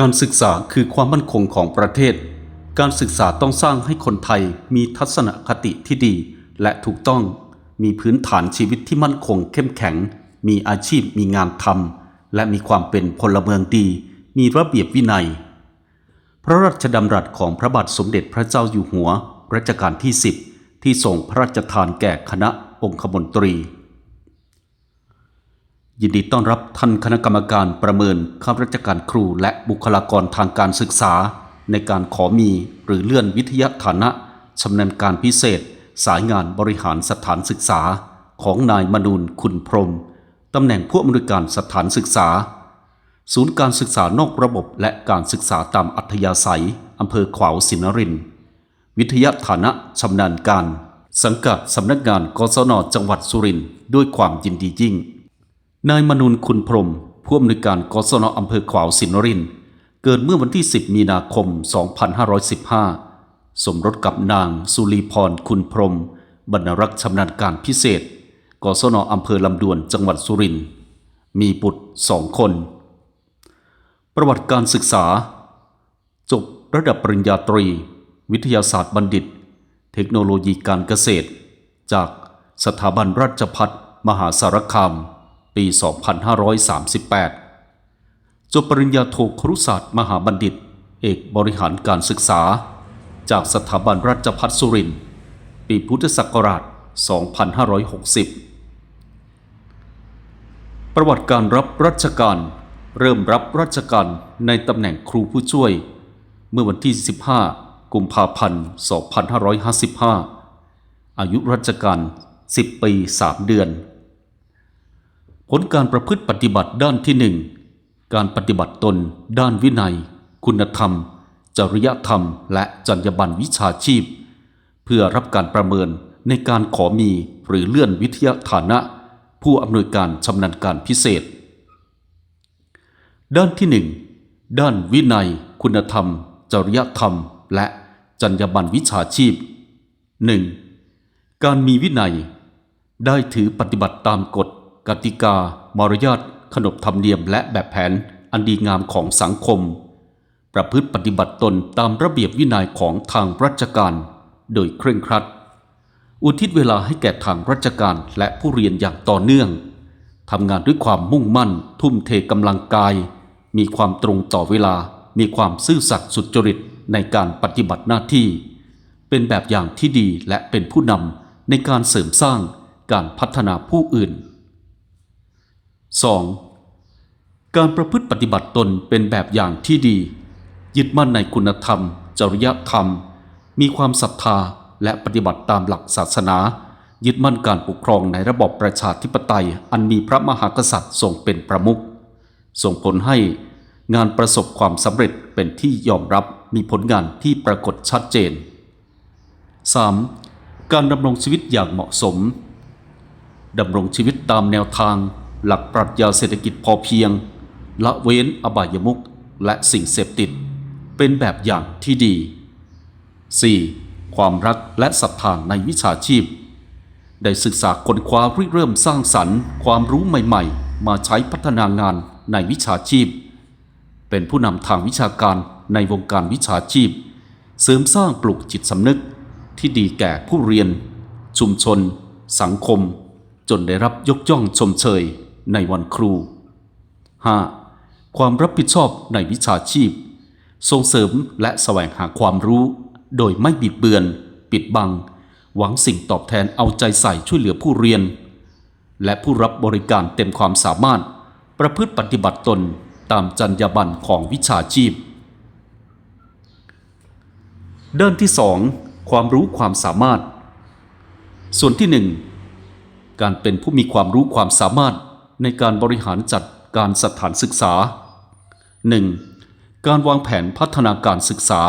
การศึกษาคือความมั่นคงของประเทศ การศึกษาต้องสร้างให้คนไทยมีทัศนคติที่ดี และถูกต้อง มีพื้นฐานชีวิตที่มั่นคงเข้มแข็ง มีอาชีพมีงานทำและมีความเป็นพลเมืองดี มีระเบียบวินัย พระราชดำรัสของพระบาทสมเด็จพระเจ้าอยู่หัวรัชกาลที่ 10 ที่ส่งพระราชทานแก่คณะองคมนตรี ยินดีต้อนรับท่านคณะกรรมการประเมินข้าราชการครูและบุคลากรทางการศึกษา ในการขอมีหรือเลื่อนวิทยาฐานะชำนาญการพิเศษ สายงานบริหารสถานศึกษา ของนายมนูนคุณพรมตำแหน่งผู้อำนวยการสถานศึกษา ศูนย์การศึกษานอกระบบและการศึกษาตามอัธยาศัยอำเภอขวาวสินริน วิทยาฐานะชำนาญการ สังกัดสำนักงานกศนจังหวัดสุรินทร์ด้วยความยินดียิ่ง นายมนุนคุณพรมผู้อำนวยการกศนอำเภอขวาวสินนรินเกิดเมื่อวันที่ 10 มีนาคม 2515 สมรสกับนางสุรีพรคุณพรม บรรรักษ์ชำนาญการพิเศษ กศนอำเภอลำดวนจังหวัดสุรินทร์มีบุตรสองคน ประวัติการศึกษา จบระดับปริญญาตรี วิทยาศาสตร์บัณฑิต เทคโนโลยีการเกษตร จากสถาบันราชพัฒมหาสารคาม ปี 2538 จบปริญญาโทครุศาสตร์มหาบัณฑิต เอกบริหารการศึกษา จากสถาบันราชพัฒสุรินทร์ปีพุทธศักราช 2560 ประวัติการรับราชการ เริ่มรับราชการในตำแหน่งครูผู้ช่วย เมื่อวันที่ 15 กุมภาพันธ์ 2555 อายุราชการ 10 ปี 3 เดือน ลการประพฤติปฏิบัติด้านที่หนึ่งการปฏิบัติตน ด้านวินัย คุณธรรม จริยธรรม และจรรยาบรรณวิชาชีพ เพื่อรับการประเมินในการขอมีหรือเลื่อนวิทยาฐานะ ผู้อำนวยการชำนาญการพิเศษ ด้านที่หนึ่งด้านวินัย คุณธรรม จริยธรรม และจรรยาบรรณวิชาชีพ 1. การมีวินัย ได้ถือปฏิบัติตามกฎ กติกา มารยาทขนบธรรมเนียมและแบบแผนอันดีงามของสังคม ประพฤติปฏิบัติตนตามระเบียบวินัยของทางราชการ โดยเคร่งครัด อุทิศเวลาให้แก่ทางราชการและผู้เรียนอย่างต่อเนื่องทำงานด้วยความมุ่งมั่น ทุ่มเทกำลังกาย มีความตรงต่อเวลา มีความซื่อสัตย์สุจริตในการปฏิบัติหน้าที่ เป็นแบบอย่างที่ดีและเป็นผู้นำในการเสริมสร้างการพัฒนาผู้อื่น 2. การประพฤติปฏิบัติตนเป็นแบบอย่างที่ดี ยึดมั่นในคุณธรรม จริยธรรม มีความศรัทธาและปฏิบัติตามหลักศาสนา ยึดมั่นการปกครองในระบอบประชาธิปไตย อันมีพระมหากษัตริย์ทรงเป็นประมุขส่งผลให้งานประสบความสำเร็จเป็นที่ยอมรับมีผลงานที่ปรากฏชัดเจน 3. การดำรงชีวิตอย่างเหมาะสมดำรงชีวิตตามแนวทาง หลักปรัชญาเศรษฐกิจพอเพียง ละเว้นอบายมุขและสิ่งเสพติด เป็นแบบอย่างที่ดี 4. ความรักและศรัทธาในวิชาชีพ ได้ศึกษาค้นคว้าริเริ่มสร้างสรรค์ความรู้ใหม่ๆ มาใช้พัฒนางานในวิชาชีพ เป็นผู้นำทางวิชาการในวงการวิชาชีพ เสริมสร้างปลุกจิตสำนึกที่ดีแก่ผู้เรียน ชุมชน สังคม จนได้รับยกย่องชมเชย ในวันครู 5. ความรับผิดชอบในวิชาชีพ ส่งเสริมและแสวงหาความรู้ โดยไม่บิดเบือน ปิดบัง หวังสิ่งตอบแทนเอาใจใส่ช่วยเหลือผู้เรียน และผู้รับบริการเต็มความสามารถ ประพฤติปฏิบัติตนตามจรรยาบรรณของวิชาชีพ ด้านที่ 2 ความรู้ความสามารถ ส่วนที่ 1 การเป็นผู้มีความรู้ความสามารถ ในการบริหารจัดการสถานศึกษา 1. การวางแผนพัฒนาการศึกษา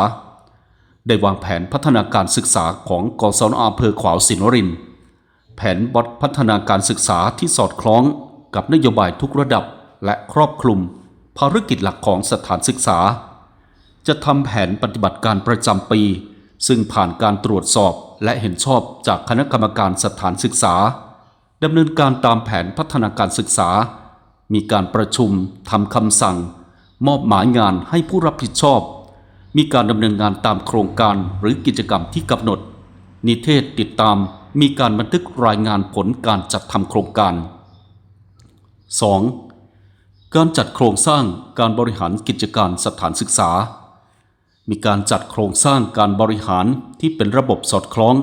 ได้วางแผนพัฒนาการศึกษาของกศนอำเภอขวาวสินริน แผนบทพัฒนาการศึกษาที่สอดคล้องกับนโยบายทุกระดับและครอบคลุม ภารกิจหลักของสถานศึกษา จะทำแผนปฏิบัติการประจำปี ซึ่งผ่านการตรวจสอบและเห็นชอบจากคณะกรรมการสถานศึกษา ดำเนินการตามแผนพัฒนาการศึกษา มีการประชุมทำคำสั่ง มอบหมายงานให้ผู้รับผิดชอบ มีการดำเนินงานตามโครงการหรือกิจกรรมที่กำหนด นิเทศติดตามมีการบันทึกรายงานผลการจัดทำโครงการ 2. การจัดโครงสร้างการบริหารกิจการสถานศึกษา มีการจัดโครงสร้างการบริหารที่เป็นระบบสอดคล้อง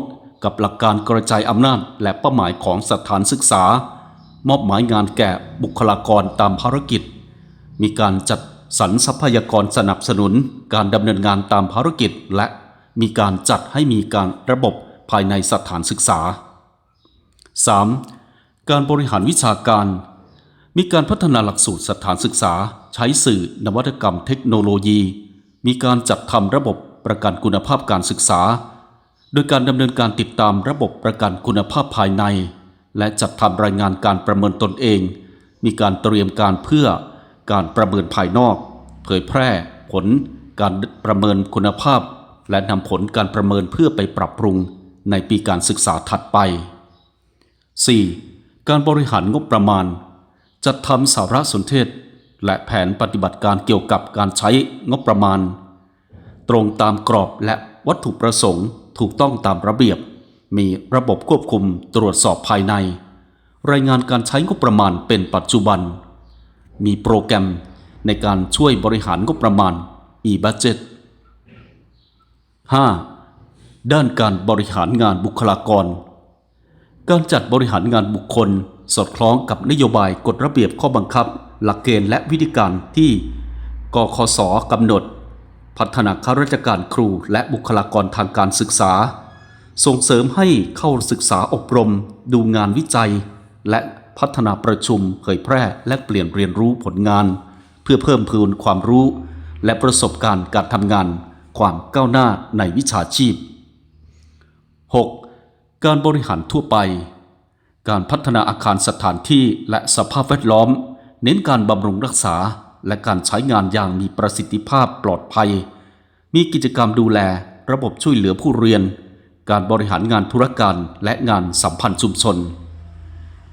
กับหลักการกระจายอำนาจและเป้าหมายของสถานศึกษา มอบหมายงานแก่บุคลากรตามภารกิจ มีการจัดสรรทรัพยากรสนับสนุน การดำเนินงานตามภารกิจ และมีการจัดให้มีการระบบภายในสถานศึกษา 3. การบริหารวิชาการ มีการพัฒนาหลักสูตรสถานศึกษา ใช้สื่อนวัตกรรมเทคโนโลยี มีการจัดทำระบบประกันคุณภาพการศึกษา โดยการดำเนินการติดตามระบบประกันคุณภาพภายใน และจัดทำรายงานการประเมินตนเอง มีการเตรียมการเพื่อการประเมินภายนอก เผยแพร่ผลการประเมินคุณภาพ และนำผลการประเมินเพื่อไปปรับปรุงในปีการศึกษาถัดไป 4. การบริหารงบประมาณ จัดทำสารสนเทศ และแผนปฏิบัติการเกี่ยวกับการใช้งบประมาณ ตรงตามกรอบและวัตถุประสงค์ ถูกต้องตามระเบียบ มีระบบควบคุมตรวจสอบภายใน รายงานการใช้งบประมาณเป็นปัจจุบัน มีโปรแกรมในการช่วยบริหารงบประมาณ e-budget 5. ด้านการบริหารงานบุคลากร การจัดบริหารงานบุคคล สอดคล้องกับนโยบายกฎระเบียบข้อบังคับ หลักเกณฑ์และวิธีการที่ กคสกำหนด พัฒนาข้าราชการครูและบุคลากรทางการศึกษา ส่งเสริมให้เข้าศึกษาอบรม ดูงานวิจัย และพัฒนาประชุมเผยแพร่และเปลี่ยนเรียนรู้ผลงาน เพื่อเพิ่มพูนความรู้ และประสบการณ์การทำงาน ความก้าวหน้าในวิชาชีพ 6. การบริหารทั่วไป การพัฒนาอาคารสถานที่และสภาพแวดล้อม เน้นการบำรุงรักษา และการใช้งานอย่างมีประสิทธิภาพปลอดภัย มีกิจกรรมดูแล ระบบช่วยเหลือผู้เรียน การบริหารงานธุรการและงานสัมพันธ์ชุมชน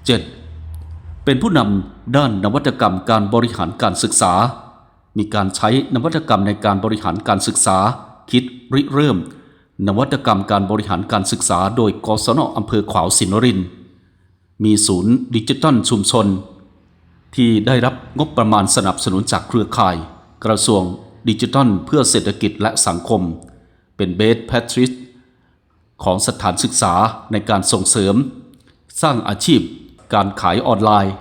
7. เป็นผู้นำด้านนวัตกรรมการบริหารการศึกษา มีการใช้นวัตกรรมในการบริหารการศึกษา คิดริเริ่ม นวัตกรรมการบริหารการศึกษา โดยกศนอำเภอขวาวสินริน มีศูนย์ดิจิทัลชุมชน ที่ได้รับงบประมาณสนับสนุนจากเครือข่าย กระทรวงดิจิทัลเพื่อเศรษฐกิจและสังคม เป็นเบสแพทริสของสถานศึกษาในการส่งเสริม สร้างอาชีพ การขายออนไลน์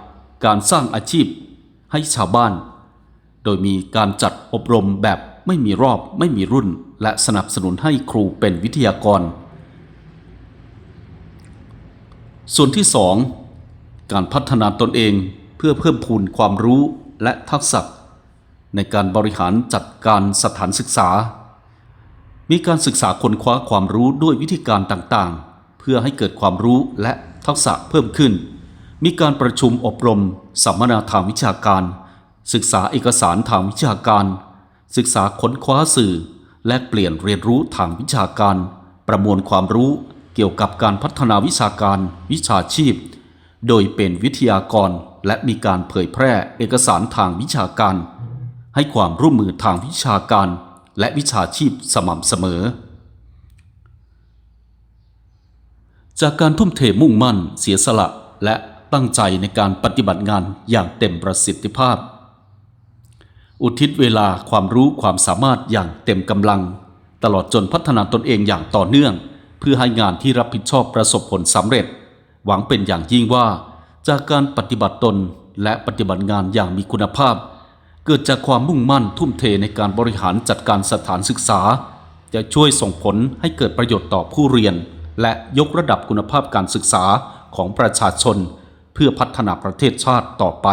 การสร้างอาชีพให้ชาวบ้าน โดยมีการจัดอบรมแบบไม่มีรอบไม่มีรุ่น และสนับสนุนให้ครูเป็นวิทยากร ส่วนที่ 2 การพัฒนาตนเอง เพื่อเพิ่มพูนความรู้และทักษะ ในการบริหารจัดการสถานศึกษา มีการศึกษาค้นคว้าความรู้ด้วยวิธีการต่างๆ เพื่อให้เกิดความรู้และทักษะเพิ่มขึ้น มีการประชุมอบรม สัมมนาทางวิชาการ ศึกษาเอกสารทางวิชาการ ศึกษาค้นคว้าสื่อ และเปลี่ยนเรียนรู้ทางวิชาการ ประมวลความรู้เกี่ยวกับการพัฒนาวิชาการ วิชาชีพ โดยเป็นวิทยากร และมีการเผยแพร่เอกสารทางวิชาการ ให้ความร่วมมือทางวิชาการ และวิชาชีพสม่ำเสมอ จากการทุ่มเทมุ่งมั่น เสียสละและตั้งใจในการปฏิบัติงานอย่างเต็มประสิทธิภาพ อุทิศเวลาความรู้ความสามารถอย่างเต็มกำลัง ตลอดจนพัฒนาตนเองอย่างต่อเนื่อง เพื่อให้งานที่รับผิดชอบประสบผลสำเร็จ หวังเป็นอย่างยิ่งว่า จากการปฏิบัติตนและปฏิบัติงานอย่างมีคุณภาพ เกิดจากความมุ่งมั่นทุ่มเทในการบริหารจัดการสถานศึกษา จะช่วยส่งผลให้เกิดประโยชน์ต่อผู้เรียน และยกระดับคุณภาพการศึกษาของประชาชน เพื่อพัฒนาประเทศชาติต่อไป